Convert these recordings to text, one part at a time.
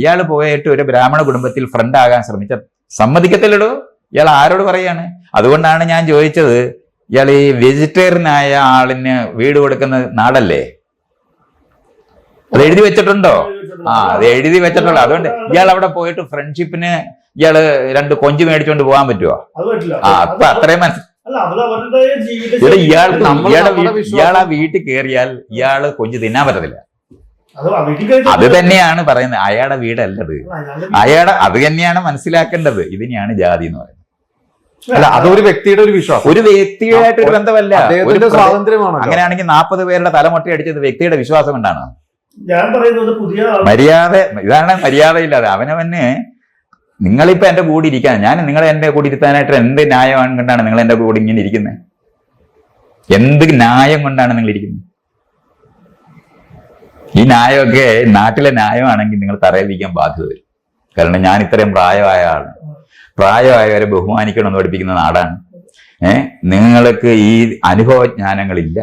ഇയാൾ പോയിട്ട് ഒരു ബ്രാഹ്മണ കുടുംബത്തിൽ ഫ്രണ്ട് ആകാൻ ശ്രമിച്ച സമ്മതിക്കത്തില്ലടോ. ഇയാൾ ആരോട് പറയാണ്? അതുകൊണ്ടാണ് ഞാൻ ചോദിച്ചത് ഇയാൾ ഈ വെജിറ്റേറിയനായ ആളിന് വീട് കൊടുക്കുന്ന നാടല്ലേ? അത് എഴുതി വെച്ചിട്ടുണ്ടോ? ആ അത് എഴുതി വെച്ചിട്ടുള്ളൂ അതുകൊണ്ട് ഇയാൾ അവിടെ പോയിട്ട് ഫ്രണ്ട്ഷിപ്പിന് ഇയാൾ രണ്ട് കൊഞ്ച് മേടിച്ചോണ്ട് പോകാൻ പറ്റുമോ അത് പറ്റില്ല. ആ അപ്പൊ അത്രയും മനസ്സിൽ ഇയാൾ ഇയാൾ ആ വീട്ടിൽ കയറിയാൽ ഇയാൾ കൊഞ്ച് തിന്നാൻ പറ്റത്തില്ല. അത് തന്നെയാണ് പറയുന്നത്. അയാളുടെ വീടല്ലത്. അയാളുടെ അയാളെ അത് തന്നെയാണ് മനസ്സിലാക്കേണ്ടത്. ഇതിനെയാണ് ജാതി എന്ന് പറയുന്നത്. അല്ല അതൊരു വ്യക്തിയുടെ ഒരു വിശ്വാസം. ഒരു വ്യക്തിയായിട്ട് ഒരു ബന്ധമല്ല അദ്ദേഹത്തിന്റെ സ്വാതന്ത്ര്യമാണ് അങ്ങനെയാണെങ്കിൽ നാൽപ്പത് പേരുടെ തലമുട്ടി അടിച്ചത് വ്യക്തിയുടെ വിശ്വാസം കൊണ്ടാണ്. ഞാൻ പറയുന്നത് പുതിയ മര്യാദ ഇതാണ് മര്യാദയില്ലാതെ. അവനവന് നിങ്ങളിപ്പോ എന്റെ കൂടി ഇരിക്കാൻ ഞാൻ നിങ്ങളെ എന്റെ കൂടി ഇരുത്താനായിട്ട് എന്ത് ന്യായം കൊണ്ടാണ് നിങ്ങൾ എന്റെ കൂടി ഇങ്ങനെ ഇരിക്കുന്നത്? എന്ത് ന്യായം കൊണ്ടാണ് നിങ്ങൾ ഇരിക്കുന്നത്? ഈ ന്യായമൊക്കെ നാട്ടിലെ ന്യായമാണെങ്കിൽ നിങ്ങൾ തറയിലിരിക്കാൻ ബാധ്യത വരും. കാരണം ഞാൻ ഇത്രയും പ്രായമായ ആളാണ്. പ്രായമായവരെ ബഹുമാനിക്കണമെന്ന് പഠിപ്പിക്കുന്ന നാടാണ്. ഏഹ് നിങ്ങൾക്ക് ഈ അനുഭവജ്ഞാനങ്ങളില്ല.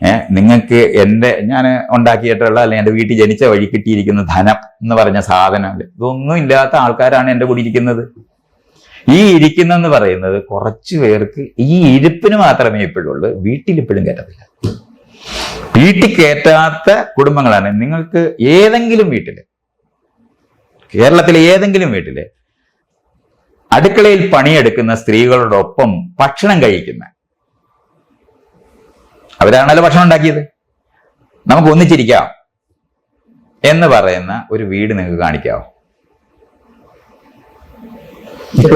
ഏഹ് നിങ്ങൾക്ക് എന്റെ ഞാൻ ഉണ്ടാക്കിയിട്ടുള്ള അല്ലെങ്കിൽ എന്റെ വീട്ടിൽ ജനിച്ച വഴി കിട്ടിയിരിക്കുന്ന ധനം എന്ന് പറഞ്ഞ സാധനം ഇതൊന്നും ഇല്ലാത്ത ആൾക്കാരാണ് എന്റെ കൂടി ഇരിക്കുന്നത്. ഈ ഇരിക്കുന്നെന്ന് പറയുന്നത് കുറച്ചു പേർക്ക് ഈ ഇരിപ്പിന് മാത്രമേ ഇപ്പോഴുള്ളൂ വീട്ടിൽ ഇപ്പോഴും കയറ്റത്തില്ല. വീട്ടിൽ കയറ്റാത്ത കുടുംബങ്ങളാണ്. നിങ്ങൾക്ക് ഏതെങ്കിലും വീട്ടിൽ കേരളത്തിലെ ഏതെങ്കിലും വീട്ടിൽ അടുക്കളയിൽ പണിയെടുക്കുന്ന സ്ത്രീകളോടൊപ്പം ഭക്ഷണം കഴിക്കുന്ന അവരാണല്ലോ ഭക്ഷണം ഉണ്ടാക്കിയത്? നമുക്ക് ഒന്നിച്ചിരിക്കാം എന്ന് പറയുന്ന ഒരു വീട് നിങ്ങൾക്ക് കാണിക്കാവോ?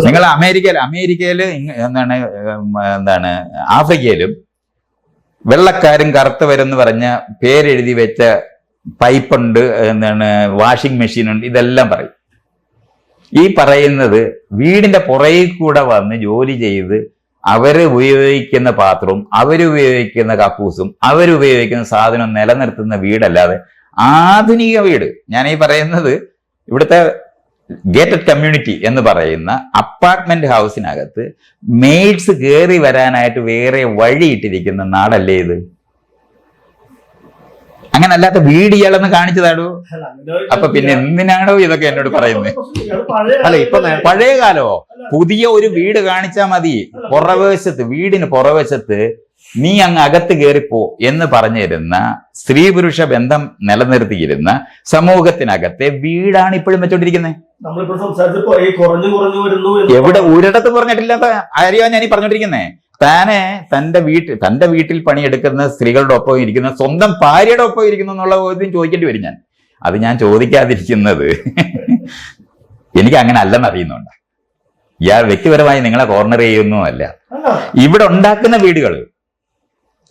നിങ്ങൾ അമേരിക്കയിൽ അമേരിക്കയിൽ എന്താണ് എന്താണ് ആഫ്രിക്കയിലും വെള്ളക്കാരും കറുത്തവരും എന്ന് പറഞ്ഞ പേരെഴുതി വെച്ച പൈപ്പുണ്ട് എന്താണ് വാഷിംഗ് മെഷീൻ ഉണ്ട് ഇതെല്ലാം പറയും. ഈ പറയുന്നത് വീടിന്റെ പുറകിൽ കൂടെ വന്ന് ജോലി ചെയ്ത് അവർ ഉപയോഗിക്കുന്ന പാത്രവും അവരുപയോഗിക്കുന്ന കക്കൂസും അവരുപയോഗിക്കുന്ന സാധനവും നിലനിർത്തുന്ന വീടല്ലാതെ ആധുനിക വീട്. ഞാൻ ഈ പറയുന്നത് ഇവിടുത്തെ ഗേറ്റഡ് കമ്മ്യൂണിറ്റി എന്ന് പറയുന്ന അപ്പാർട്ട്മെന്റ് ഹൗസിനകത്ത് മെയ്ഡ്സ് കയറി വരാനായിട്ട് വേറെ വഴിയിട്ടിരിക്കുന്ന നാടല്ലേ ഇത്? അങ്ങനെ അല്ലാത്ത വീട് ഇയാളെന്ന് കാണിച്ചതാടോ? അപ്പൊ പിന്നെ എന്തിനാണോ ഇതൊക്കെ എന്നോട് പറയുന്നത് അല്ല, ഇപ്പൊ പഴയ കാലമോ പുതിയ ഒരു വീട് കാണിച്ചാൽ മതി. പുറവശത്ത് വീടിന് പുറവശത്ത് നീ അങ്ങ് അകത്ത് കയറിപ്പോ എന്ന് പറഞ്ഞിരുന്ന സ്ത്രീ പുരുഷ ബന്ധം നിലനിർത്തിയിരുന്ന സമൂഹത്തിനകത്തെ വീടാണ് ഇപ്പോഴും വെച്ചോണ്ടിരിക്കുന്നത് എവിടെ ഒരിടത്ത് പറഞ്ഞിട്ടില്ലാത്ത കാര്യമാ ഞാൻ ഈ പറഞ്ഞോണ്ടിരിക്കുന്നേ. താനെ തന്റെ വീട്ടിൽ തന്റെ വീട്ടിൽ പണിയെടുക്കുന്ന സ്ത്രീകളുടെ ഒപ്പം ഇരിക്കുന്ന സ്വന്തം ഭാര്യയുടെ ഒപ്പം ഇരിക്കുന്നു എന്നുള്ള ചോദ്യം ചോദിക്കേണ്ടി വരും ഞാൻ. അത് ഞാൻ ചോദിക്കാതിരിക്കുന്നത് എനിക്ക് അങ്ങനെ അല്ലെന്ന് അറിയുന്നുണ്ട്. ഇയാൾ വ്യക്തിപരമായി നിങ്ങളെ കോർണർ ചെയ്യുന്നതല്ല അല്ല. ഇവിടെ ഉണ്ടാക്കുന്ന വീടുകൾ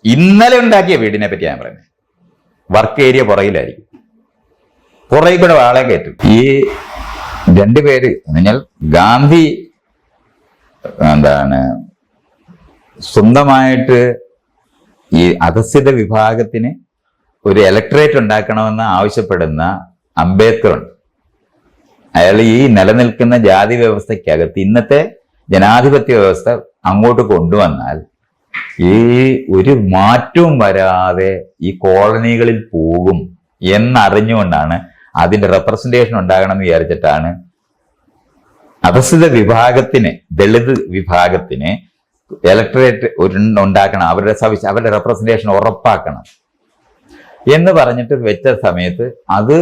ഇന്നലെ ഉണ്ടാക്കിയ വീടിനെ പറ്റി ഞാൻ പറയുന്നത്. വർക്ക് ഏരിയ പുറകിലായിരിക്കും. പുറകിൽ കൂടെ വാളെ കയറ്റും. ഈ രണ്ടുപേര് എന്ന് പറഞ്ഞാൽ ഗാന്ധി എന്താണ് സ്വന്തമായിട്ട് ഈ അധസ്ഥിത വിഭാഗത്തിന് ഒരു ഇലക്ട്രേറ്റ് ഉണ്ടാക്കണമെന്ന് ആവശ്യപ്പെടുന്ന അംബേദ്കർ ഉണ്ട് അയാൾ ഈ നിലനിൽക്കുന്ന ജാതി വ്യവസ്ഥയ്ക്കകത്ത് ഇന്നത്തെ ജനാധിപത്യ വ്യവസ്ഥ അങ്ങോട്ട് കൊണ്ടുവന്നാൽ ഈ ഒരു മാറ്റവും വരാതെ ഈ കോളനികളിൽ പോകും എന്നറിഞ്ഞുകൊണ്ടാണ് അതിന്റെ റെപ്രസെന്റേഷൻ ഉണ്ടാകണം എന്ന് വിചാരിച്ചിട്ടാണ് അധസ്ഥിത വിഭാഗത്തിന് ദളിത് വിഭാഗത്തിന് ഇലക്ട്രേറ്റ് ഉണ്ടാക്കണം അവരുടെ സവിശ അവരുടെ റെപ്രസെന്റേഷൻ ഉറപ്പാക്കണം. എന്ന് പറഞ്ഞിട്ട് വെച്ച സമയത്ത് അത്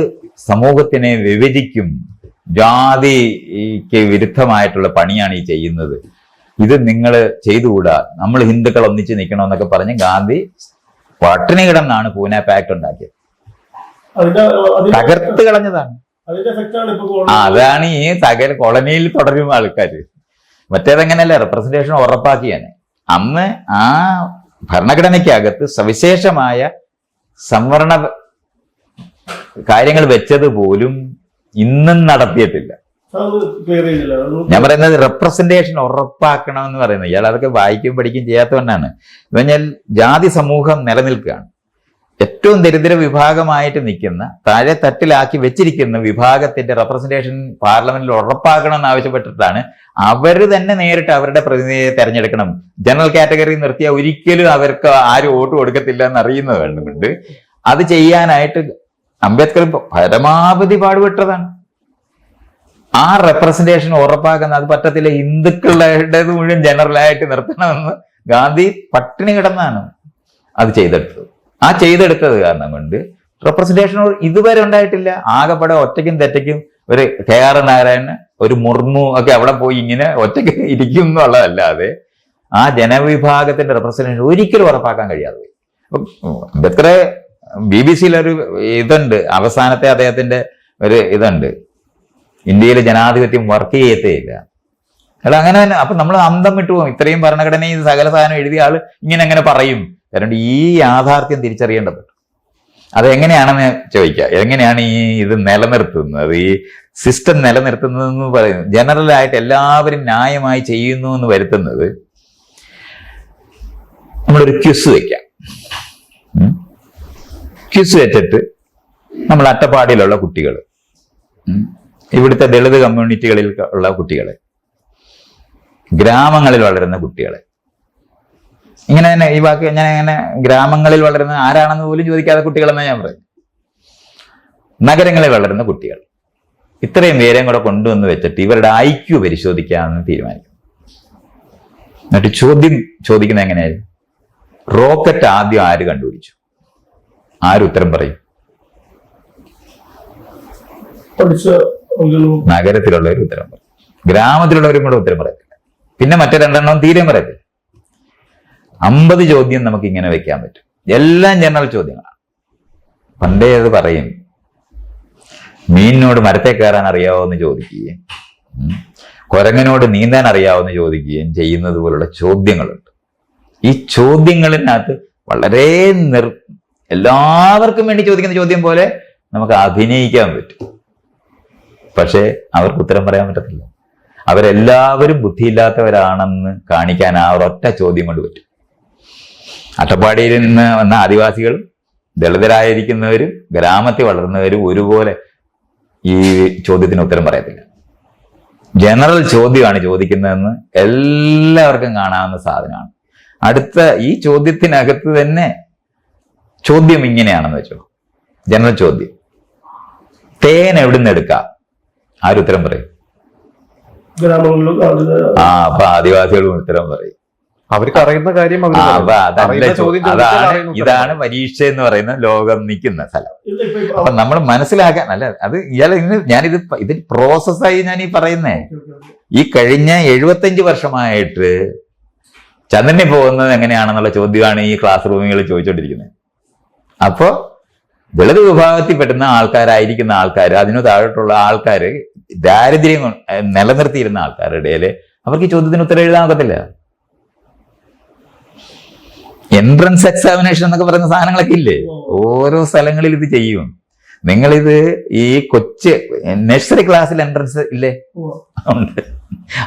സമൂഹത്തിനെ വിഭജിക്കും ജാതിക്ക് വിരുദ്ധമായിട്ടുള്ള പണിയാണ് ഈ ചെയ്യുന്നത്. ഇത് നിങ്ങൾ ചെയ്തുകൂടാ. നമ്മൾ ഹിന്ദുക്കൾ ഒന്നിച്ച് നിൽക്കണമെന്നൊക്കെ പറഞ്ഞ് ഗാന്ധി പട്ടിണി കിടന്നാണ് പൂനെ പാക്ട് ഉണ്ടാക്കിയത്. തകർത്ത് കളഞ്ഞതാണ്. അതാണ് ഈ തകർ കോളനിയിൽ തുടരും ആൾക്കാർ മറ്റേതെങ്ങനെയല്ല റെപ്രസെന്റേഷൻ ഉറപ്പാക്കിയാണ്. അന്ന് ആ ഭരണഘടനയ്ക്കകത്ത് സവിശേഷമായ സംവരണ കാര്യങ്ങൾ വെച്ചത് പോലും ഇന്നും നടത്തിയിട്ടില്ല. ഞാൻ പറയുന്നത് റെപ്രസെന്റേഷൻ ഉറപ്പാക്കണം എന്ന് പറയുന്നത്. ഇയാൾ അതൊക്കെ വായിക്കും പഠിക്കും ചെയ്യാത്തവണ്ണാണ് എന്ന് പറഞ്ഞാൽ ജാതി സമൂഹം നിലനിൽക്കുകയാണ്. ഏറ്റവും ദരിദ്ര വിഭാഗമായിട്ട് നിൽക്കുന്ന താഴെ തട്ടിലാക്കി വെച്ചിരിക്കുന്ന വിഭാഗത്തിന്റെ റെപ്രസെന്റേഷൻ പാർലമെന്റിൽ ഉറപ്പാക്കണം എന്ന് ആവശ്യപ്പെട്ടിട്ടാണ് അവർ തന്നെ നേരിട്ട് അവരുടെ പ്രതിനിധിയെ തെരഞ്ഞെടുക്കണം. ജനറൽ കാറ്റഗറി നിർത്തിയാൽ ഒരിക്കലും അവർക്ക് ആരും വോട്ട് കൊടുക്കത്തില്ല എന്ന് അറിയുന്നത് കണ്ടുകൊണ്ട് അത് ചെയ്യാനായിട്ട് അംബേദ്കർ പരമാവധി പാടുപെട്ടതാണ്. ആ റെപ്രസെന്റേഷൻ ഉറപ്പാക്കുന്ന അത് പറ്റത്തില്ല. ഹിന്ദുക്കളുടെ മുഴുവൻ ജനറലായിട്ട് നിർത്തണമെന്ന് ഗാന്ധി പട്ടിണി കിടന്നാണ് അത് ചെയ്തെടുത്തത്. ആ ചെയ്തെടുത്തത് കാരണം കൊണ്ട് റെപ്രസെന്റേഷൻ ഇതുവരെ ഉണ്ടായിട്ടില്ല. ആകെപ്പെടെ ഒറ്റയ്ക്കും തെറ്റയ്ക്കും ഒരു കെ ആർ നാരായണൻ ഒരു മുർമു ഒക്കെ അവിടെ പോയി ഇങ്ങനെ ഒറ്റയ്ക്ക് ഇരിക്കും എന്നുള്ളതല്ലാതെ ആ ജനവിഭാഗത്തിന്റെ റെപ്രസെന്റേഷൻ ഒരിക്കലും ഉറപ്പാക്കാൻ കഴിയാതെ പോയി. ബി ബി സിയിലൊരു ഇതുണ്ട്. അവസാനത്തെ അദ്ദേഹത്തിന്റെ ഒരു ഇതുണ്ട്. ഇന്ത്യയിൽ ജനാധിപത്യം വർക്ക് ചെയ്യത്തേയില്ല. അല്ല അങ്ങനെ തന്നെ. അപ്പൊ നമ്മൾ അന്തം വിട്ടു പോകും ഇത്രയും ഭരണഘടനയും സകല സാധനം എഴുതിയ ആൾ ഇങ്ങനെ അങ്ങനെ പറയും? കാരണം ഈ യാഥാർത്ഥ്യം തിരിച്ചറിയേണ്ടത്. അതെങ്ങനെയാണെന്ന് ചോദിക്കുക എങ്ങനെയാണ് ഈ ഇത് നിലനിർത്തുന്നത്? ഈ സിസ്റ്റം നിലനിർത്തുന്നതെന്ന് പറയുന്നത്. ജനറൽ ആയിട്ട് എല്ലാവരും ന്യായമായി ചെയ്യുന്നു എന്ന് വരുത്തുന്നത് നമ്മളൊരു ക്യുസ് വയ്ക്കാം ക്യുസ് വെച്ചിട്ട് നമ്മൾ അട്ടപ്പാടിയിലുള്ള കുട്ടികൾ ഇവിടുത്തെ ദളിത് കമ്മ്യൂണിറ്റികളിൽ ഉള്ള കുട്ടികളെ. ഗ്രാമങ്ങളിൽ വളരുന്ന കുട്ടികളെ. ഇങ്ങനെ തന്നെ ഈ വാക്ക് ഞാൻ ഇങ്ങനെ ഗ്രാമങ്ങളിൽ വളരുന്ന ആരാണെന്ന് പോലും ചോദിക്കാതെ കുട്ടികളെന്ന് ഞാൻ പറയും നഗരങ്ങളിൽ വളരുന്ന കുട്ടികൾ. ഇത്രയും പേരെയും കൂടെ കൊണ്ടുവന്ന് വെച്ചിട്ട് ഇവരുടെ ഐക്യു പരിശോധിക്കാമെന്ന് തീരുമാനിക്കും. എന്നിട്ട് ചോദ്യം ചോദിക്കുന്നത് എങ്ങനെയായിരുന്നു? റോക്കറ്റ് ആദ്യം ആര് കണ്ടുപിടിച്ചു? ആര് ഉത്തരം പറയും? നഗരത്തിലുള്ളവർ ഉത്തരം പറയും. ഗ്രാമത്തിലുള്ളവരും കൂടെ ഉത്തരം പറയത്തില്ല. പിന്നെ മറ്റേ രണ്ടെണ്ണം തീരെ പറയത്തില്ല. അമ്പത് ചോദ്യം നമുക്ക് ഇങ്ങനെ വെക്കാൻ പറ്റും. എല്ലാം ജനറൽ ചോദ്യങ്ങളാണ്. പണ്ടേ അത് പറയും. മീനിനോട് മരത്തെ കയറാൻ അറിയാവോ എന്ന് ചോദിക്കുകയും കുരങ്ങനോട് നീന്താൻ അറിയാവോ ചോദിക്കുകയും ചെയ്യുന്നത് പോലുള്ള ചോദ്യങ്ങളുണ്ട്. ഈ ചോദ്യങ്ങളിനകത്ത് വളരെ നിർ എല്ലാവർക്കും വേണ്ടി ചോദിക്കുന്ന ചോദ്യം പോലെ നമുക്ക് അഭിനയിക്കാൻ പറ്റും. പക്ഷേ അവർക്ക് ഉത്തരം പറയാൻ പറ്റത്തില്ല. അവരെല്ലാവരും ബുദ്ധിയില്ലാത്തവരാണെന്ന് കാണിക്കാൻ ആ ഒരൊറ്റ ചോദ്യം കൊണ്ട് പറ്റും. അട്ടപ്പാടിയിൽ നിന്ന് വന്ന ആദിവാസികൾ ദളിതരായിരിക്കുന്നവരും ഗ്രാമത്തിൽ വളർന്നവരും ഒരുപോലെ ഈ ചോദ്യത്തിന് ഉത്തരം പറയത്തില്ല. ജനറൽ ചോദ്യമാണ് ചോദിക്കുന്നതെന്ന് എല്ലാവർക്കും കാണാവുന്ന സാധനമാണ്. അടുത്ത ഈ ചോദ്യത്തിനകത്ത് തന്നെ ചോദ്യം ഇങ്ങനെയാണെന്ന് വെച്ചോ. ജനറൽ ചോദ്യം. തേൻ എവിടുന്ന് എടുക്കാം ആരുത്തരം പറയും? ഗ്രാമങ്ങളിലും ആ അപ്പൊ ആദിവാസികളും ഉത്തരം പറയും. അവർക്ക് അറിയുന്ന കാര്യം ഇതാണ് പരീക്ഷ എന്ന് പറയുന്ന ലോകം നിൽക്കുന്ന സ്ഥലം. അപ്പൊ നമ്മൾ മനസ്സിലാക്കാൻ അല്ല അത് ഇയാൾ ഇന്ന് ഞാനിത് ഇതിൽ ഇത് പ്രോസസ്സായി ഞാൻ ഈ പറയുന്നേ. ഈ കഴിഞ്ഞ എഴുപത്തഞ്ച് വർഷമായിട്ട് ചന്ദ്രനിൽ പോകുന്നത് എങ്ങനെയാണെന്നുള്ള ചോദ്യമാണ് ഈ ക്ലാസ് റൂമുകളിൽ ചോദിച്ചുകൊണ്ടിരിക്കുന്നത് അപ്പോ ദളിത് വിഭാഗത്തിൽ പെട്ടുന്ന ആൾക്കാരായിരിക്കുന്ന ആൾക്കാർ അതിനു താഴോട്ടുള്ള ആൾക്കാർ ദാരിദ്ര്യം നിലനിർത്തിയിരുന്ന ആൾക്കാരുടെ ഇടയിൽ അവർക്ക് ചോദ്യത്തിന് ഉത്തരം എഴുതാൻ എൻട്രൻസ് എക്സാമിനേഷൻ എന്നൊക്കെ പറയുന്ന സാധനങ്ങളൊക്കെ ഇല്ലേ? ഓരോ സ്ഥലങ്ങളിൽ ഇത് ചെയ്യും. നിങ്ങളിത് ഈ കൊച്ച് നഴ്സറി ക്ലാസ്സിൽ എൻട്രൻസ് ഇല്ലേ? ഉണ്ട്.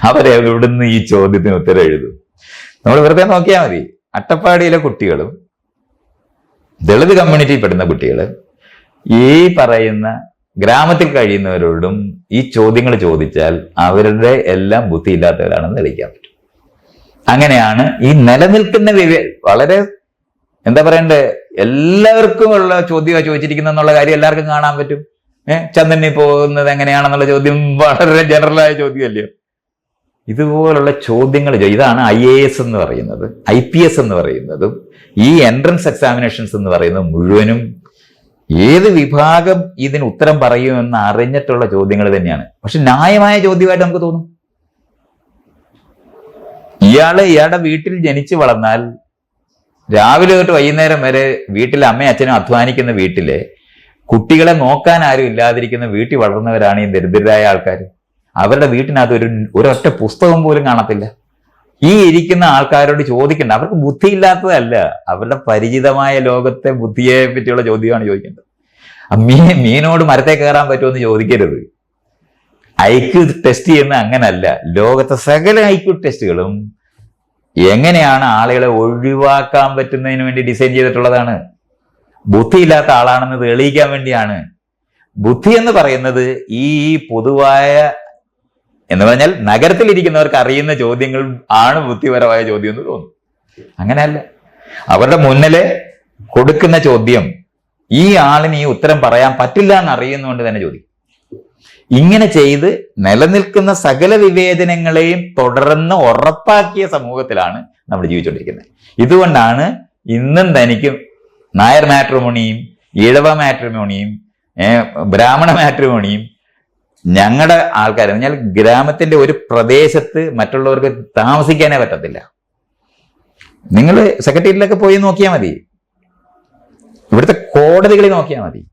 അവരെവിടുന്ന് ഈ ചോദ്യത്തിന് ഉത്തരം എഴുതും. നമ്മൾ വെറുതെ നോക്കിയാൽ മതി. അട്ടപ്പാടിയിലെ കുട്ടികളും ദളിത് കമ്മ്യൂണിറ്റിയിൽ പെടുന്ന കുട്ടികൾ ഈ പറയുന്ന ഗ്രാമത്തിൽ കഴിയുന്നവരോടും ഈ ചോദ്യങ്ങൾ ചോദിച്ചാൽ അവരുടെ എല്ലാം ബുദ്ധിയില്ലാത്തവരാണെന്ന് തെളിയിക്കാൻ പറ്റും. അങ്ങനെയാണ് ഈ നിലനിൽക്കുന്ന വിവേ വളരെ എന്താ പറയണ്ടേ? എല്ലാവർക്കും ഉള്ള ചോദ്യമാണ് ചോദിച്ചിരിക്കുന്നത് എന്നുള്ള കാര്യം എല്ലാവർക്കും കാണാൻ പറ്റും. ഏഹ് ചന്ദ്രനിൽ പോകുന്നത് എങ്ങനെയാണെന്നുള്ള ചോദ്യം വളരെ ജനറലായ ചോദ്യമല്ലേ? ഇതുപോലുള്ള ചോദ്യങ്ങൾ ഇതാണ് ഐ എ എസ് എന്ന് പറയുന്നത് ഐ പി എസ് എന്ന് പറയുന്നതും ഈ എൻട്രൻസ് എക്സാമിനേഷൻസ് എന്ന് പറയുന്നത് മുഴുവനും ഏത് വിഭാഗം ഇതിന് ഉത്തരം പറയുമെന്ന് അറിഞ്ഞിട്ടുള്ള ചോദ്യങ്ങൾ തന്നെയാണ്. പക്ഷെ ന്യായമായ ചോദ്യമായിട്ട് നമുക്ക് തോന്നും. ഇയാൾ ഇയാളുടെ വീട്ടിൽ ജനിച്ചു വളർന്നാൽ രാവിലെ തൊട്ട് വൈകുന്നേരം വരെ വീട്ടിലെ അമ്മയും അച്ഛനും അധ്വാനിക്കുന്ന വീട്ടിലെ കുട്ടികളെ നോക്കാൻ ആരും ഇല്ലാതിരിക്കുന്ന വീട്ടിൽ വളർന്നവരാണ് ഈ ദരിദ്രരായ ആൾക്കാർ അവരുടെ വീട്ടിനകത്ത് ഒരു ഒരൊറ്റ പുസ്തകം പോലും കാണത്തില്ല. ഈ ഇരിക്കുന്ന ആൾക്കാരോട് ചോദിക്കേണ്ട. അവർക്ക് ബുദ്ധിയില്ലാത്തതല്ല. അവരുടെ പരിചിതമായ ലോകത്തെ ബുദ്ധിയെ പറ്റിയുള്ള ചോദ്യമാണ് ചോദിക്കേണ്ടത്. മീൻ മീനോട് മരത്തെ കയറാൻ പറ്റുമെന്ന് ചോദിക്കരുത്. ഐക്യു ടെസ്റ്റ് ചെയ്യുന്ന അങ്ങനല്ല. ലോകത്തെ സകല ഐക്യു ടെസ്റ്റുകളും എങ്ങനെയാണ് ആളുകളെ ഒഴിവാക്കാൻ പറ്റുന്നതിന് വേണ്ടി ഡിസൈൻ ചെയ്തിട്ടുള്ളതാണ്. ബുദ്ധിയില്ലാത്ത ആളാണെന്ന് തെളിയിക്കാൻ വേണ്ടിയാണ്. ബുദ്ധി എന്ന് പറയുന്നത് ഈ പൊതുവായ എന്ന് പറഞ്ഞാൽ നഗരത്തിലിരിക്കുന്നവർക്ക് അറിയുന്ന ചോദ്യങ്ങൾ ആണ് ബുദ്ധിപരമായ ചോദ്യം എന്ന് തോന്നുന്നു. അങ്ങനെയല്ല. അവരുടെ മുന്നിലെ കൊടുക്കുന്ന ചോദ്യം ഈ ആളിന് ഈ ഉത്തരം പറയാൻ പറ്റില്ല എന്ന് അറിയുന്നതുകൊണ്ട് തന്നെ ചോദിക്കും. ഇങ്ങനെ ചെയ്ത് നിലനിൽക്കുന്ന സകല വിവേചനങ്ങളെയും തുടർന്ന് ഉറപ്പാക്കിയ സമൂഹത്തിലാണ് നമ്മൾ ജീവിച്ചുകൊണ്ടിരിക്കുന്നത്. ഇതുകൊണ്ടാണ് ഇന്നും തനിക്ക് നായർ മാട്രിമോണിയും ഇഴവ മാട്രിമോണിയും ബ്രാഹ്മണ മാട്രിമോണിയും ഞങ്ങളുടെ ആൾക്കാർ പറഞ്ഞാൽ ഗ്രാമത്തിന്റെ ഒരു പ്രദേശത്ത് മറ്റുള്ളവർക്ക് താമസിക്കാനേ പറ്റത്തില്ല. നിങ്ങൾ സെക്രട്ടേറിയറ്റിലൊക്കെ പോയി നോക്കിയാൽ മതി. ഇവിടുത്തെ കോടതികളിൽ നോക്കിയാൽ മതി.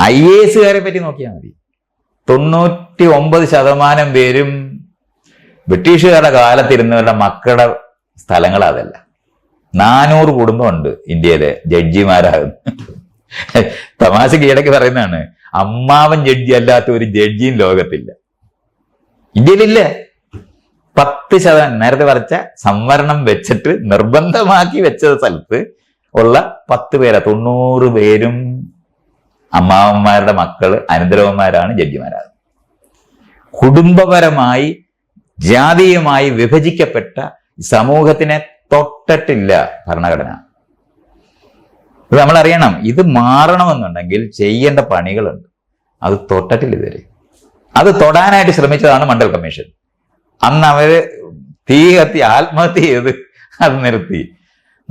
ഐ എ എസുകാരെ പറ്റി നോക്കിയാൽ മതി. തൊണ്ണൂറ്റി ഒമ്പത് ശതമാനം പേരും ബ്രിട്ടീഷുകാരുടെ കാലത്തിരുന്നവരുടെ മക്കളുടെ സ്ഥലങ്ങൾ അതല്ല. നാനൂറ് കുടുംബമുണ്ട് ഇന്ത്യയിലെ ജഡ്ജിമാരാകുന്നു. തമാശക്ക് ഇടയ്ക്ക് പറയുന്നതാണ്. അമ്മാവൻ ജഡ്ജി അല്ലാത്ത ഒരു ജഡ്ജിയും ലോകത്തില്ല. ഇന്ത്യയിലില്ല. പത്ത് ശതമാനം നേരത്തെ വരച്ച സംവരണം വെച്ചിട്ട് നിർബന്ധമാക്കി വെച്ച സ്ഥലത്ത് ഉള്ള പത്ത് പേരാ. തൊണ്ണൂറ് പേരും അമ്മാവന്മാരുടെ മക്കൾ അനന്തരവന്മാരാണ് ജഡ്ജിമാരാണ്. കുടുംബപരമായി ജാതീയമായി വിഭജിക്കപ്പെട്ട സമൂഹത്തിനെ തൊട്ടിട്ടില്ല ഭരണഘടന. ഇത് നമ്മൾ അറിയണം ഇത് മാറണമെന്നുണ്ടെങ്കിൽ ചെയ്യേണ്ട പണികളുണ്ട്. അത് തൊട്ടിട്ടില്ല ഇതുവരെ. അത് തൊടാനായിട്ട് ശ്രമിച്ചതാണ് മണ്ഡൽ കമ്മീഷൻ. അന്ന് അവർ തീ കത്തി ആത്മഹത്യ ചെയ്ത് അത് നിർത്തി.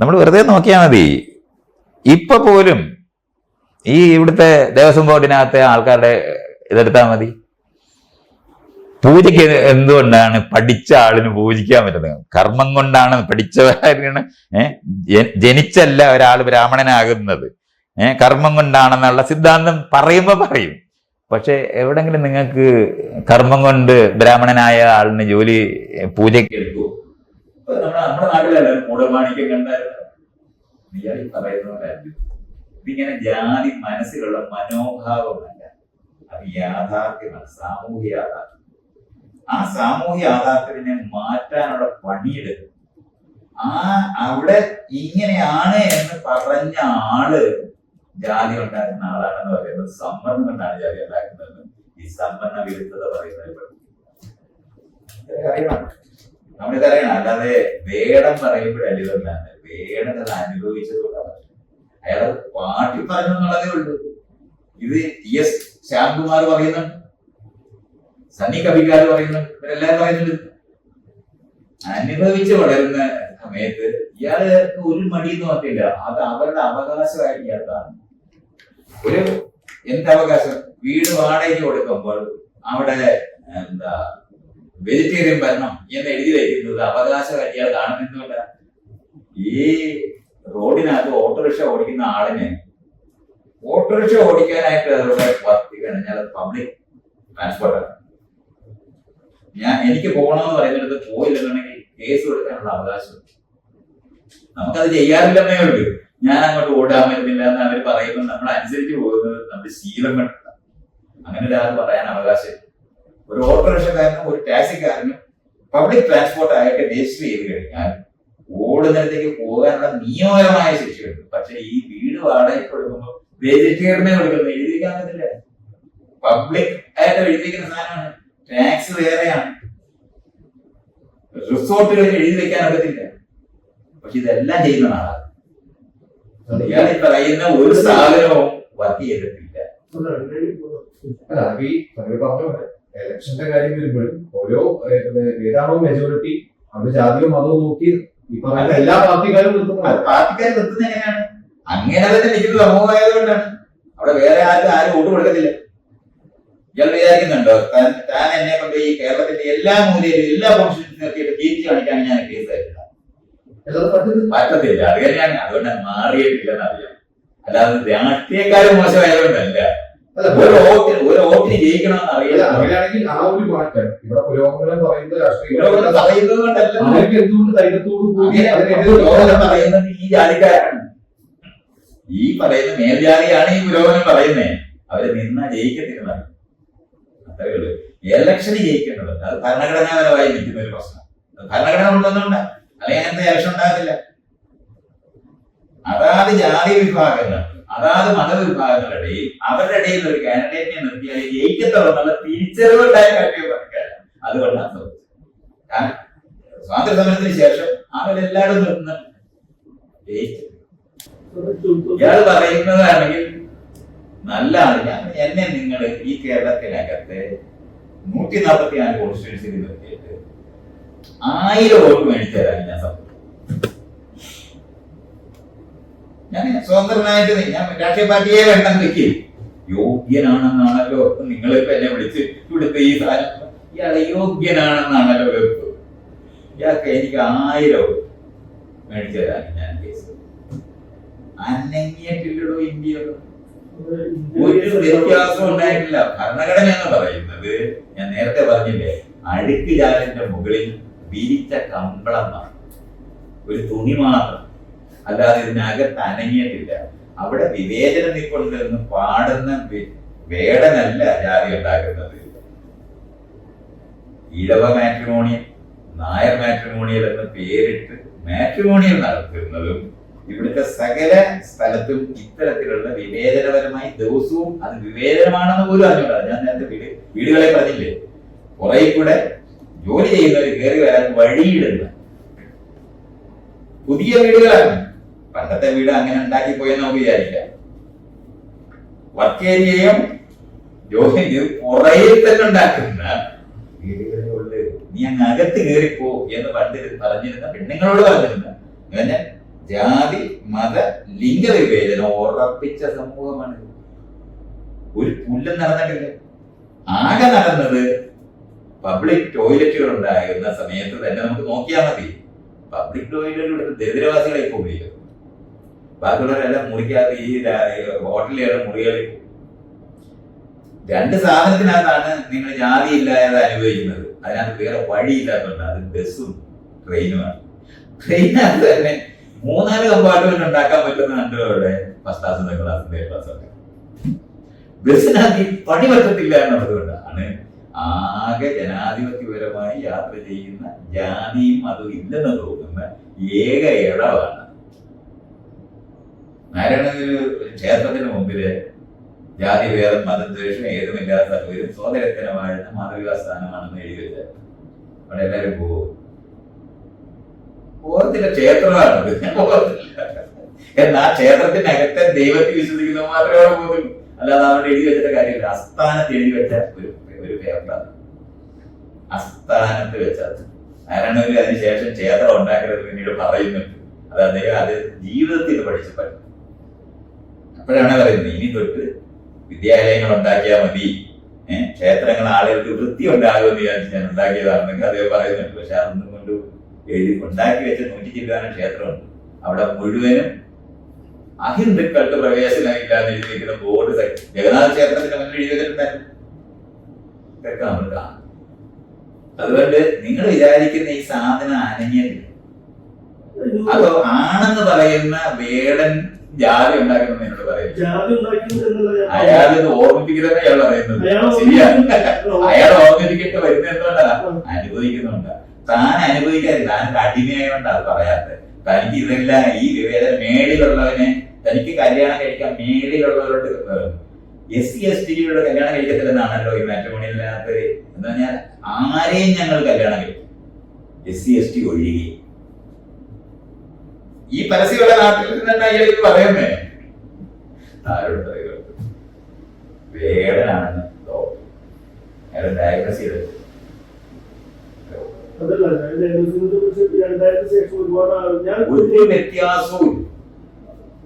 നമ്മൾ വെറുതെ നോക്കിയാൽ മതി. ഇപ്പൊ പോലും ഈ ഇവിടുത്തെ ദേവസ്വം ബോർഡിനകത്തെ ആൾക്കാരുടെ ഇതെടുത്താൽ മതി. പൂജയ്ക്ക് എന്തുകൊണ്ടാണ് പഠിച്ച ആളിന് പൂജിക്കാൻ പറ്റുന്നത്? കർമ്മം കൊണ്ടാണ് പഠിച്ചവരാണ് ജനിച്ചല്ല ഒരാൾ ബ്രാഹ്മണനാകുന്നത്. ഏഹ് കർമ്മം കൊണ്ടാണെന്നുള്ള സിദ്ധാന്തം പറയുമ്പോൾ പറയും. പക്ഷെ എവിടെങ്കിലും നിങ്ങൾക്ക് കർമ്മം കൊണ്ട് ബ്രാഹ്മണനായ ആളിന് ജോലി പൂജയ്ക്ക് എടുക്കുമോ നമ്മുടെ ഇതിങ്ങനെ ജാതി മനസ്സിലുള്ള മനോഭാവമല്ല. അത് യാഥാർത്ഥ്യമാണ് സാമൂഹ്യ യാഥാർത്ഥ്യം. ആ സാമൂഹ്യ യാഥാർത്ഥ്യത്തിനെ മാറ്റാനുള്ള പണിയെടുക്കും. ആ അവിടെ ഇങ്ങനെയാണ് എന്ന് പറഞ്ഞ ആൾ ജാതി ഉണ്ടാക്കുന്ന ആളാണെന്ന് പറയുന്നത് സമ്മർദ്ദം കൊണ്ടാണ് ജാതി ഉണ്ടാക്കുന്നത് ഈ സമ്പന്ന വിരുദ്ധത പറയുന്നത് നമ്മളിതറിയണം അല്ലാതെ വേടം പറയുമ്പോഴല്ല ഇതല്ലാതെ വേടം അത് അനുഭവിച്ചതുകൊണ്ടാണ്. അയാൾ പാട്ടി പറഞ്ഞു എന്നുള്ളതേ ഉള്ളൂ. ഇത് ടി എസ് ശ്യാംകുമാർ പറയുന്നുണ്ട്. സണ്ണി കവിക്കാർ പറയുന്നുണ്ട് ഇവരെല്ലാരും പറയുന്നുണ്ട്. അനുഭവിച്ച് വളരുന്ന സമയത്ത് ഇയാൾക്ക് ഒരു മടിയെന്ന് പറഞ്ഞില്ല അത് അവരുടെ അവകാശമായിട്ട് ഇയാൾ ഒരു എന്ത് അവകാശം? വീട് വാടകയ്ക്ക് കൊടുക്കുമ്പോൾ അവിടെ എന്താ വെജിറ്റേറിയൻ ഭരണം എന്ന് എഴുതി വയ്ക്കുന്നത് അവകാശമായിട്ട് ഇയാൾ കാണുന്നില്ല ഈ റോഡിനകത്ത് ഓട്ടോറിക്ഷ ഓടിക്കുന്ന ആളിന് ഓട്ടോറിക്ഷ ഓടിക്കാനായിട്ട് അവരുടെ പത്തി കഴിഞ്ഞാൽ പബ്ലിക് ട്രാൻസ്പോർട്ടാണ് ഞാൻ എനിക്ക് പോകണമെന്ന് പറയുന്നിടത്ത് പോയില്ലെന്നുണ്ടെങ്കിൽ കേസ് കൊടുക്കാനുള്ള അവകാശം നമുക്കത് ചെയ്യാറില്ലെന്നേ ഉള്ളൂ. ഞാൻ അങ്ങോട്ട് ഓടാൻ പറ്റുന്നില്ല എന്ന് അവർ പറയുമ്പോൾ നമ്മൾ അനുസരിച്ച് പോകുന്നത് നമ്മുടെ ശീലം കണ്ടില്ല അങ്ങനെ ഒരാൾ പറയാൻ അവകാശം ഒരു ഓട്ടോറിക്ഷക്കാരനും ഒരു ടാക്സിക്കാരനും പബ്ലിക് ട്രാൻസ്പോർട്ട് ആയിട്ട് രജിസ്റ്റർ ചെയ്ത് കഴിഞ്ഞാൽ ഓടുന്നിടത്തേക്ക് പോകാനുള്ള നിയമപരമായ ശിക്ഷയുണ്ട്. പക്ഷെ ഈ വീട് വാടകയ്ക്ക് കൊടുക്കുമ്പോൾ വെജിറ്റേറിയനെ കൊടുക്കുന്നത് എഴുതിക്കാൻ പറ്റില്ല പബ്ലിക് ആയിട്ട് എഴുതിക്കുന്ന സാധനമാണ്. ടാക്സ് വേറെയാണ്. റിസോർട്ടുകൾ എഴുതി വെക്കാൻ പറ്റില്ല പക്ഷെ ഇതെല്ലാം ചെയ്യുന്ന ആളാണ്. ഇയാൾ ഈ പറയുന്ന ഒരു സാധനവും വർക്ക് ചെയ്തിട്ടില്ല. ഇലക്ഷന്റെ കാര്യം വരുമ്പോഴും ഓരോ ഏതാണോ മെജോറിറ്റി അവർ ജാതിയോ മതവും നോക്കി എല്ലാ പാർട്ടിക്കാരും പാർട്ടിക്കാർ നിർത്തുന്നത് എങ്ങനെയാണ്? അങ്ങനെ തന്നെ നിൽക്കുന്ന സമൂഹമായതുകൊണ്ടാണ് അവിടെ വേറെ ആരും ആരും വോട്ട് കൊടുക്കത്തില്ല. ഇയാൾ വിചാരിക്കുന്നുണ്ടോ താൻ താൻ എന്നെ കൊണ്ട് ഈ കേരളത്തിന്റെ എല്ലാ മൂലയിലും എല്ലാ കോൺസ്റ്റിറ്റ്യൂഷൻ നിർത്തിയിട്ട് ജീവിച്ചു കാണിക്കാൻ ഞാൻ കേസ് ആയിട്ടില്ല. പറ്റത്തില്ല. അത് തന്നെയാണ്. അതുകൊണ്ട് മാറിയിട്ടില്ലെന്ന് അറിയാം അല്ലാതെ രാഷ്ട്രീയക്കാരും മോശമായതുകൊണ്ടല്ല. അല്ല ഒരു വോട്ടിന് ഒരു വോട്ടിന് ജയിക്കണമെന്ന് അല്ല, അറിയില്ല അങ്ങനെയാണെങ്കിൽ ആ ഒരു മാറ്റം. ഇവിടെ പുരോഗമനം പറയുന്ന രാഷ്ട്രീയം. പുരോഗമനം പറയുന്നത് കൊണ്ടല്ല. അവർക്ക് എന്തുകൊണ്ട് ധൈര്യത്തോടു കൂടി അങ്ങനെ പറയുന്നത് ഈ ജാതിക്കാരാണ്. ഈ പറയുന്ന മേൽജാതിയാണ് ഈ പുരോഗമനം പറയുന്നത്. അവർ നിന്നാ ജയിക്കത്തില്ല അത്രേ ഉള്ളൂ ജയിക്കേണ്ടത് അത് ഭരണഘടനാപരമായി നിൽക്കുന്ന ഒരു പ്രശ്നം. ഭരണഘടന കൊണ്ടൊന്നുണ്ട് അല്ലെങ്കിൽ അങ്ങനത്തെ ഇലക്ഷൻ ഉണ്ടാകത്തില്ല. അതാത് ജാതി വിഭാഗങ്ങൾ അതാത് മതവിഭാഗങ്ങളുടെ അവരുടെ ഇടയിൽ ഒരു കാൻഡിഡേറ്റിനെ നിർത്തിയാൽ ജയിക്കത്തുള്ളൂ തിരിച്ചറിവുണ്ടായ കാര്യം പറഞ്ഞാൽ അതുകൊണ്ടാണ്. കാരണം സ്വാതന്ത്ര്യ സമരത്തിന് ശേഷം അവരെല്ലാവരും നിർത്തുന്നുണ്ട് ജയിച്ചു. ഇയാൾ പറയുന്നതാണെങ്കിൽ നല്ല ഞാൻ എന്നെ നിങ്ങൾ ഈ കേരളത്തിനകത്ത് നൂറ്റി നാൽപ്പത്തി നാല് കോൺസ്റ്റിറ്റ്യൂൻസിൽ നിർത്തിയിട്ട് ആയിരം വോട്ട് മേടിച്ചു തരാൻ ഞാൻ സമ്മതിക്കും. ഞാൻ സ്വതന്ത്രനായിട്ട് ഞാൻ രാഷ്ട്രീയ പാർട്ടിയെ വേണ്ടെന്ന് വെക്കും യോഗ്യനാണെന്നാണല്ലോ നിങ്ങളിപ്പോ എന്നെ വിളിച്ച് ഇവിടുത്തെ ഈ സാധനം. ഇയാളെ യോഗ്യനാണെന്നാണല്ലോ വെപ്പ് ഇയാൾക്ക് എനിക്ക് ആയിരം മേടിച്ചു തരാൻ ഞാൻ കേസ് അനങ്ങിയിട്ടില്ലടോ ഇന്ത്യയിലോ ഒരു വ്യത്യാസം ഉണ്ടായിട്ടില്ല. ഭരണഘടന എന്ന് പറയുന്നത്. ഞാൻ നേരത്തെ പറഞ്ഞില്ലേ അടുക്ക് ജാലിന്റെ മുകളിൽ വിരിച്ച കമ്പളമാണ് ഒരു തുണി മാത്രം. അല്ലാതെ ഇതിനകത്ത് അനങ്ങിയിട്ടില്ല. അവിടെ വിവേചനം നിൽക്കൊണ്ടിരുന്ന് പാടുന്ന വേടനല്ല ജാതി ഉണ്ടാക്കുന്നത്. ഈഴവ മാട്രിമോണിയൽ നായർ മാട്രിമോണിയൽ എന്ന് പേരിട്ട് മാട്രിമോണിയൽ നടത്തുന്നതും ഇവിടുത്തെ സകല സ്ഥലത്തും ഇത്തരത്തിലുള്ള വിവേചനപരമായി ദിവസവും അത് വിവേചനമാണെന്ന് പോലും അറിഞ്ഞൂടാ ഞാൻ നേരത്തെ വീട് വീടുകളെ പറഞ്ഞില്ലേ? കുറെ കൂടെ ജോലി ചെയ്യുന്നവർ കയറി വരാൻ വഴിയിടുന്ന പുതിയ വീടുകളാണ്. പണ്ടത്തെ വീട് അങ്ങനെ ഉണ്ടാക്കി പോയെന്ന് നമുക്ക് വിചാരിക്കാം. വർക്ക് ഏരിയയും ജോലി പുറയിൽ തന്നെ ഉണ്ടാക്കുന്ന വീടുകളെ ഉള്ളു. നീ അങ്ങ് അകത്ത് കയറിപ്പോ എന്ന് പണ്ട് പറഞ്ഞിരുന്ന പെണ്ണുങ്ങളോട് പറഞ്ഞിരുന്ന. ജാതി മത ലിംഗ വിവേചനം ഉറപ്പിച്ച സമൂഹമാണ്. ഒരു പുല്ലും നടന്നിട്ടില്ല. ആകെ നടന്നത് പബ്ലിക് ടോയ്ലറ്റുകൾ ഉണ്ടാകുന്ന സമയത്ത് തന്നെ നമുക്ക് നോക്കിയാൽ മതി. പബ്ലിക് ടോയ്ലറ്റ് ദരിദ്രവാസികളായി ദരിദ്രവാസികളെ ഇപ്പോൾ ബാക്കിയുള്ളവരെല്ലാം മുറിക്കാതെ ഈ ഹോട്ടലുകളുടെ മുറികളിൽ രണ്ട് സാധനത്തിനകത്താണ് നിങ്ങൾ ജാതി ഇല്ലാതെ അനുഭവിക്കുന്നത്. അതിനകത്ത് വേറെ വഴിയില്ലാത്തതുകൊണ്ട് അത് ബസ്സും ട്രെയിനുമാണ്. ട്രെയിനകത്ത് തന്നെ മൂന്നാൽ കമ്പാർട്ട്മെന്റ് ഉണ്ടാക്കാൻ പറ്റുന്ന കണ്ടുകളുടെ first class class third class പണി പറ്റത്തില്ല എന്നുള്ളതുകൊണ്ടാണ് ആകെ ജനാധിപത്യപരമായി യാത്ര ചെയ്യുന്ന ജാതിയും അതും ഇല്ലെന്ന് തോന്നുന്ന ഏക ഇടവാണ്. നാരായണഗിരി ക്ഷേത്രത്തിന് മുമ്പിൽ ജാതി ഭേദം മതദ്വേഷം ഏതുമില്ലാത്ത ഒരു സോദരത്തിന് വാഴുന്ന മാതൃകാ സ്ഥാനമാണെന്ന് എഴുതി വെച്ചത് അവിടെ എല്ലാവരും പോകും പോകത്തില്ല ക്ഷേത്രമാണ്. എന്നാൽ ക്ഷേത്രത്തിന്റെ അകത്തെ ദൈവത്തെ വിശ്വസിക്കുന്ന മാത്രമേ അവിടെ പോകുള്ളൂ അല്ലാതെ അവിടെ എഴുതി വെച്ചിട്ട് കാര്യമില്ല. അസ്ഥാനത്ത് എഴുതി വെച്ച ഒരു ഒരു പേപ്പറാണ് അസ്ഥാനത്ത് വെച്ചത്. നാരായണഗുരു അതിനുശേഷം ക്ഷേത്രം ഉണ്ടാക്കരുത് പിന്നീട് പറയുന്നുണ്ട്. അത് അദ്ദേഹം അത് ജീവിതത്തിൽ പഠിച്ചു പറ്റും അപ്പോഴാണ് പറയുന്നത് ഇനി തൊട്ട് വിദ്യാലയങ്ങൾ ഉണ്ടാക്കിയാൽ മതി. ക്ഷേത്രങ്ങൾ ആളുകൾക്ക് വൃത്തി ഉണ്ടാകുമെന്ന് വിചാരിച്ച് ഞാൻ ഉണ്ടാക്കിയതാണെന്നൊക്കെ അദ്ദേഹം പറയുന്നുണ്ട്. പക്ഷെ അതൊന്നും കൊണ്ട് എഴുതി ഉണ്ടാക്കി വെച്ച നൂറ്റി ചില്ലാനം ക്ഷേത്രമുണ്ട്. അവിടെ മുഴുവനും അഹിന്ദുക്കൾക്ക് പ്രവേശനമില്ല എന്ന് എഴുതിയിരിക്കുന്ന ബോർഡ് ജഗന്നാഥ ക്ഷേത്രത്തിന്റെ അങ്ങനെ എഴുതി വെച്ചിട്ടുണ്ടായിരുന്നു. ഇതൊക്കെ നമ്മൾ കാണും. അതുകൊണ്ട് നിങ്ങൾ വിചാരിക്കുന്ന ഈ സാധനം അനങ്ങിയല്ല? അതോ ആണെന്ന് പറയുന്ന വേടൻ ജാതി ഉണ്ടാക്കുന്ന എന്നോട് പറയുന്നു. ജാതി ഉണ്ടാക്കി എന്നുള്ള ഞാൻ അയാൾ ഇത് ഓർമ്മിപ്പിക്കുന്നതന്നെ അയാൾ പറയുന്നത്. അയാൾ ശരിയാ. ഓർമ്മിപ്പിക്കുന്നത് അയാൾ ഓർമ്മിപ്പിച്ചിട്ട് വരുന്നത് എന്തുകൊണ്ടാ അനുഭവിക്കുന്നുണ്ടാ താൻ അനുഭവിക്കാതെ താൻ അടിമയായോണ്ടാ അത് പറയാത്തത്. തനിക്ക് ഇതെല്ലാം ഈ വിവേചനം മേളിലുള്ളവനെ തനിക്ക് കല്യാണം കഴിക്കാൻ മേളിലുള്ളവരോട് എസ് സി എസ് ടിയിലുള്ള കല്യാണം കഴിക്കത്തില്ലെന്നാണല്ലോ ഈ മാട്രിമോണിയലിനകത്ത് എന്ന് പറഞ്ഞാൽ ആരെയും ഞങ്ങൾ കല്യാണം കഴിക്കും. എസ് സി എസ് ടി ഒഴികെ. ഈ പരസ്യമുള്ള നാട്ടിൽ തന്നെ അയാൾക്ക് പറയുന്നേ? ആരോട് വേടനാണെന്ന് തോന്നുന്നു. അയാൾ ഡയഗ്നോസ് ചെയ്തത് അതല്ല ശേഷം ഒരുപാട് ഞാൻ ഒരു വ്യത്യാസവും.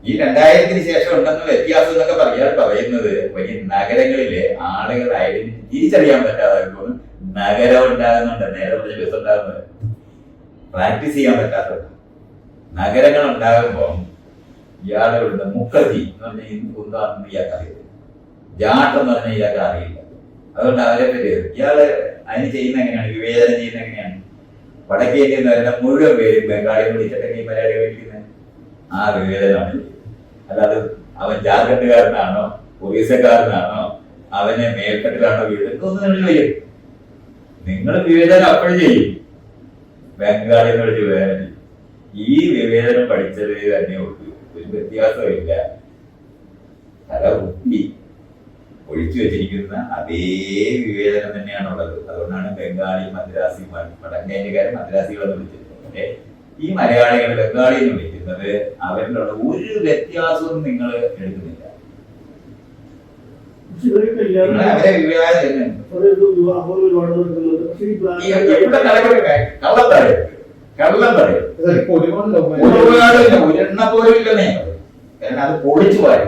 ഈ രണ്ടായിരത്തിന് ശേഷം ഉണ്ടെന്ന വ്യത്യാസം എന്നൊക്കെ പറയാൻ പറയുന്നത് വലിയ നഗരങ്ങളിലെ ആളുകൾ ഐഡന്റിറ്റി തിരിച്ചറിയാൻ പറ്റാതെ പോകുന്നു. നഗരം ഉണ്ടാകുന്നുണ്ട് നേരെ പറഞ്ഞ ബസ് ഉണ്ടാകുന്നത് പ്രാക്ടീസ് ചെയ്യാൻ പറ്റാത്ത നഗരങ്ങൾ ഉണ്ടാകുമ്പോൾ ഇയാളുകളുടെ മുക്കതി എന്ന് പറഞ്ഞാൽ ഇയാൾക്ക് അറിയില്ല ജാട്ട് എന്ന് പറഞ്ഞാൽ ഇയാൾക്ക് അറിയില്ല അതുകൊണ്ട് അവരെ പറ്റി ഇയാൾ അതിന് ചെയ്യുന്ന എങ്ങനെയാണ്? വിവേചനം ചെയ്യുന്ന എങ്ങനെയാണ്? വടക്കേ ഇന്ത്യയിൽ നിന്ന് വരുന്ന മുഴുവൻ പേരും ബംഗാളി വിളിച്ചിട്ടെങ്കിൽ മലയാളി വിളിക്കുന്നത്? ആ വിവേചനമാണ്. അല്ലാതെ അവൻ ജാർഖണ്ഡുകാരനാണോ? ഒറീസക്കാരനാണോ? അവനെ മേൽക്കെട്ടിലാണോ വീട്? ഒന്നും നിങ്ങൾ ചെയ്യും നിങ്ങൾ വിവേചനം അപ്പോഴും ചെയ്യും. ബംഗാളി എന്ന് വിളിച്ച് വിവേചനം. ഈ വിവേചനം പഠിച്ചത് തന്നെ ഒരു വ്യത്യാസമില്ല തല കുത്തി ഒഴിച്ചു വെച്ചിരിക്കുന്ന അതേ വിവേചനം തന്നെയാണുള്ളത്. അതുകൊണ്ടാണ് ബംഗാളി മദ്രാസി വടക്കേന്ത്യക്കാരൻ മദ്രാസികൾ എന്ന് വിളിച്ചിട്ടുണ്ട് ഈ മലയാളികൾ ബംഗാളി എന്ന് വിളിക്കുന്നത് അവരിലുള്ള ഒരു വ്യത്യാസവും നിങ്ങൾ എടുക്കുന്നില്ല. പക്ഷെ പക്ഷെ കള്ളം പറയും. പോലും ഇല്ലെന്നേ. അത് പൊളിച്ചു പോയാൽ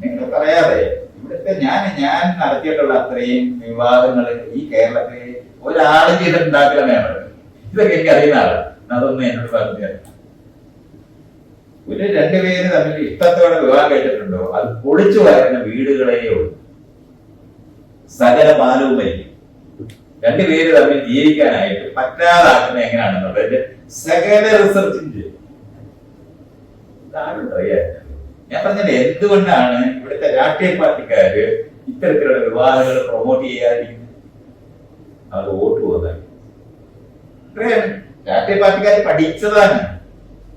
നിങ്ങൾ പറയാതെ ഇവിടുത്തെ ഞാൻ ഞാൻ നടത്തിയിട്ടുള്ള അത്രയും വിവാദങ്ങൾ ഈ കേരളത്തിൽ ഒരാളെ ചെയ്തിട്ടുണ്ടാക്കലാണ് ഇതൊക്കെ എനിക്ക് അറിയുന്ന ആളാണ് അതൊന്നും എന്നോട് പറഞ്ഞു ഒരു രണ്ടുപേര് തമ്മിൽ ഇഷ്ടത്തോടെ വിവാഹം കഴിച്ചിട്ടുണ്ടോ? അത് പൊളിച്ചു വരുന്ന വീടുകളേ സകല ബാലവും മരിക്കും രണ്ടുപേര് തമ്മിൽ ജീവിക്കാനായിട്ട് പറ്റാതാക്കുന്നത് എങ്ങനെയാണെന്നുള്ളത് സകല റിസർച്ചിന്റെ ഇതാണ് അറിയാൻ ഞാൻ പറഞ്ഞത് എന്തുകൊണ്ടാണ് ഇവിടുത്തെ രാഷ്ട്രീയ പാർട്ടിക്കാര് ഇത്തരത്തിലുള്ള വിവാഹങ്ങൾ പ്രൊമോട്ട് ചെയ്യാതിരിക്കുന്നത് അവർ വോട്ട് പോകാൻ. രാഷ്ട്രീയ പാർട്ടിക്കാർ പഠിച്ചതാണ്.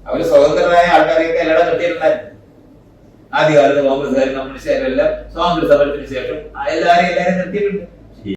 അവർ സ്വതന്ത്രരായ ആൾക്കാരെയൊക്കെ എല്ലാം കെട്ടിയിരുന്നായിരുന്നു ആദ്യകാലത്ത് കോൺഗ്രസ്സുകാരും കമ്മ്യൂണിസ്റ്റുകാരും എല്ലാം സ്വാതന്ത്ര്യ സമരത്തിന് ശേഷം എല്ലാവരെയും എല്ലാവരും നിർത്തിയിട്ടുണ്ട്.